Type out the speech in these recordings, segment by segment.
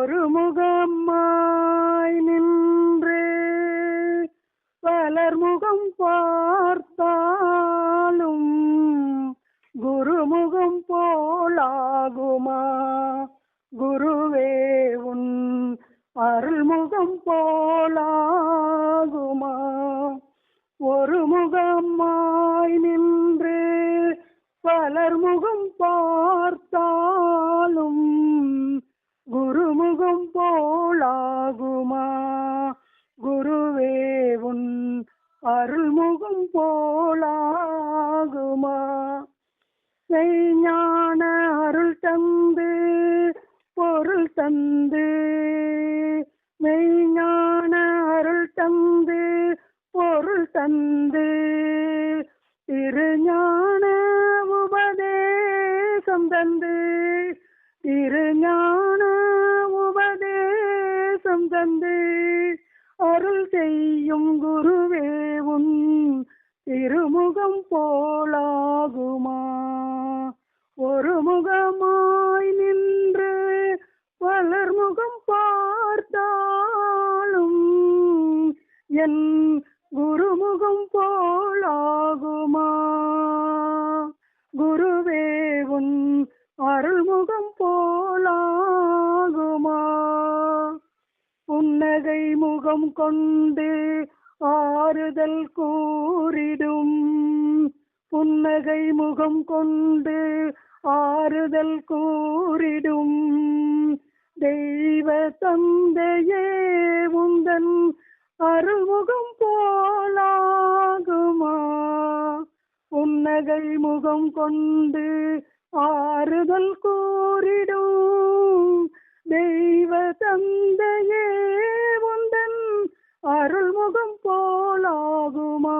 ஒரு முகமாய் நின்று பலர் முகம் பார்த்தாலும் குருமுகம் போலாகுமா? குருவே உன் அருள்முகம் போலாகுமா? ஒரு முகமாய் நின்று பலர் முகம் பார்த்தாலும் குரு போலாகுமா குருவே உன் அருள்முகம் போலாகுமா? ஞான அருள் தந்து பொருள் தந்து. மெய்ஞான அருள் தந்து பொருள் தந்து. திருஞான செய்யும் குருவே உன் திருமுகம் போலாகுமா? ஒரு முகமா முகம் கொண்டு ஆறுதல் கூறிடும். புன்னகை முகம் கொண்டு ஆறுதல் கூறிடும். தெய்வ தந்தையே உந்தன் அருள்முகம் போலாகுமா? புன்னகை முகம் கொண்டு ஆறுதல் கூறிடும். தெய்வ தந்தையே அருள்முகம் போலாகுமா?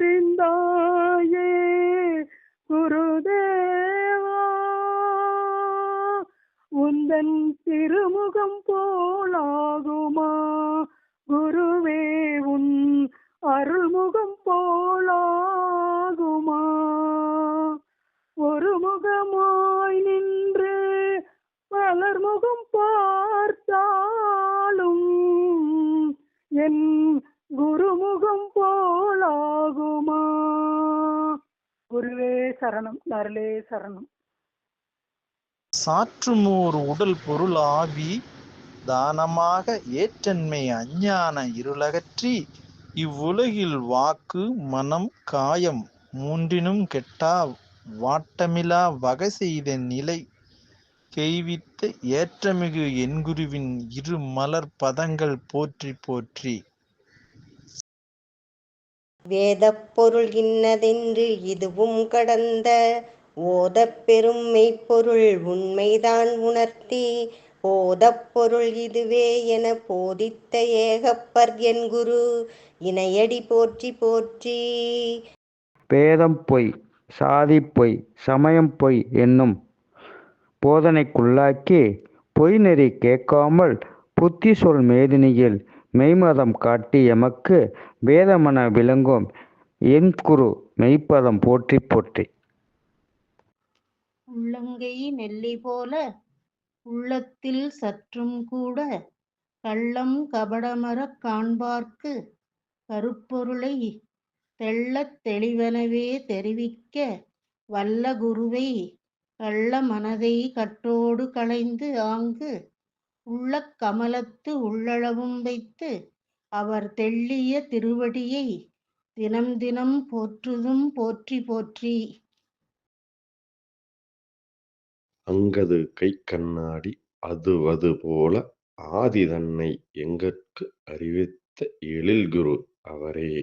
புரிந்தாயே குருதேவா உந்தன் திருமுகம் போலாகுமா குருவே. சரணம் அருளே சரணம். சாற்றுமோர் உடல் பொருள் ஆவி தானமாக ஏற்றன்மை அஞ்ஞான இருளகற்றி இவ்வுலகில் வாக்கு மனம் காயம் மூன்றினும் கெட்டா வாட்டமிலா வகை செய்த நிலை கெய்வித்த ஏற்றமிகு என்குருவின் இரு மலர் பதங்கள் போற்றி போற்றி வேதப் பொருள் இன்னதென்று இதுவும் கடந்த ஓதப் பெரும் மெய்ப்பொருள் உண்மைதான் உணர்த்தி போதப் பொருள் இதுவே என போதித்த ஏகப்பர் என் குரு இணையடி போற்றி போற்றி. வேதம் பொய் சாதி பொய் சமயம் பொய் என்னும் போதனைக்குள்ளாக்கி பொய் நெறி கேட்காமல் புத்தி சொல் மேதினியில் மெய்மதம் காட்டி எமக்கு வேதமென விளங்கும் என் குரு மெய்ப்பதம் போற்றி போற்றி. உள்ளங்கை நெல்லி போல உள்ளத்தில் சற்றும் கூட கள்ளம் கபடமரக் காண்பார்க்கு கருப்பொருளை தெள்ளத் தெளிவனவே தெரிவிக்க வல்ல குருவை கள்ள மனதை கட்டோடு களைந்து ஆங்கு உள்ள கமலத்து உள்ளளவும் வைத்து அவர் தெள்ளிய திருவடியை தினம் தினம் போற்றுதும் போற்றி போற்றி. அங்கது கை கண்ணாடி அதுவது போல ஆதி தன்னை அறிவித்த அறிவித்த எழில்குரு அவரே.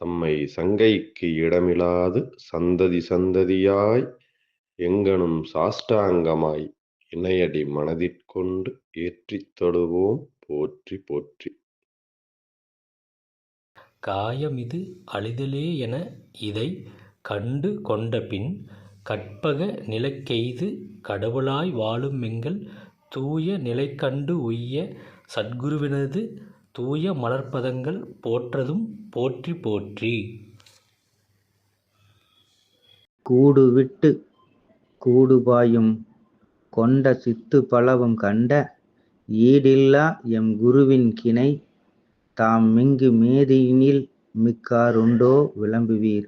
தம்மை சங்கைக்கு இடமிலாது சந்ததி சந்ததியாய் எங்கனும் சாஷ்டாங்கமாய் இணையடி மனதிற்கொண்டு ஏற்றித் தொழுவோம் போற்றி போற்றி. காயமிது அழிதலே என இதை கண்டு கொண்டபின் கற்பக நிலைக்கெய்து கடவுளாய் வாழும் எங்கள் தூய நிலைக்கண்டு உய்ய சத்குருவினது தூய மலர்ப்பதங்கள் போற்றதும் போற்றி போற்றி. கூடு விட்டு கூடுபாயும் கொண்ட சித்து பலவும் கண்ட ஈடில்லா எம் குருவின் கிணை. தாம் மிங்கு மேதியினில் மிக்காருண்டோ விளம்புவீர்.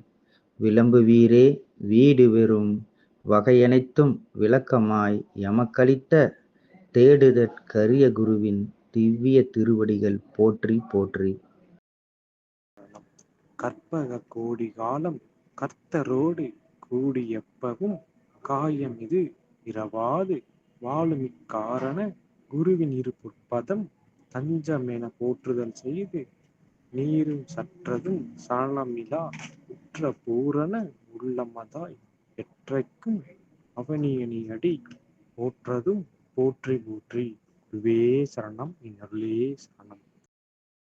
விளம்புவீரே வீடு வெறும் வகையனைத்தும் விளக்கமாய் எமக்களித்த தேடுதற்கரிய குருவின் திவ்ய திருவடிகள் போற்றி போற்றி. கற்பக கோடி காலம் கர்த்தரோடு கூடியப்பவும் காயம் இது. இரவாது வாழுமிக்காரண குருவின் இரு பொற்பதம் தஞ்சமென போற்றுதல் செய்து நீரும் சற்றதும் சலனமிலா உற்ற பூரண உள்ளமதாய் எற்றைக்கும் அவனியனி அடி போற்றதும் போற்றி போற்றி குருவே சரணம் என் அருளே சரணம்.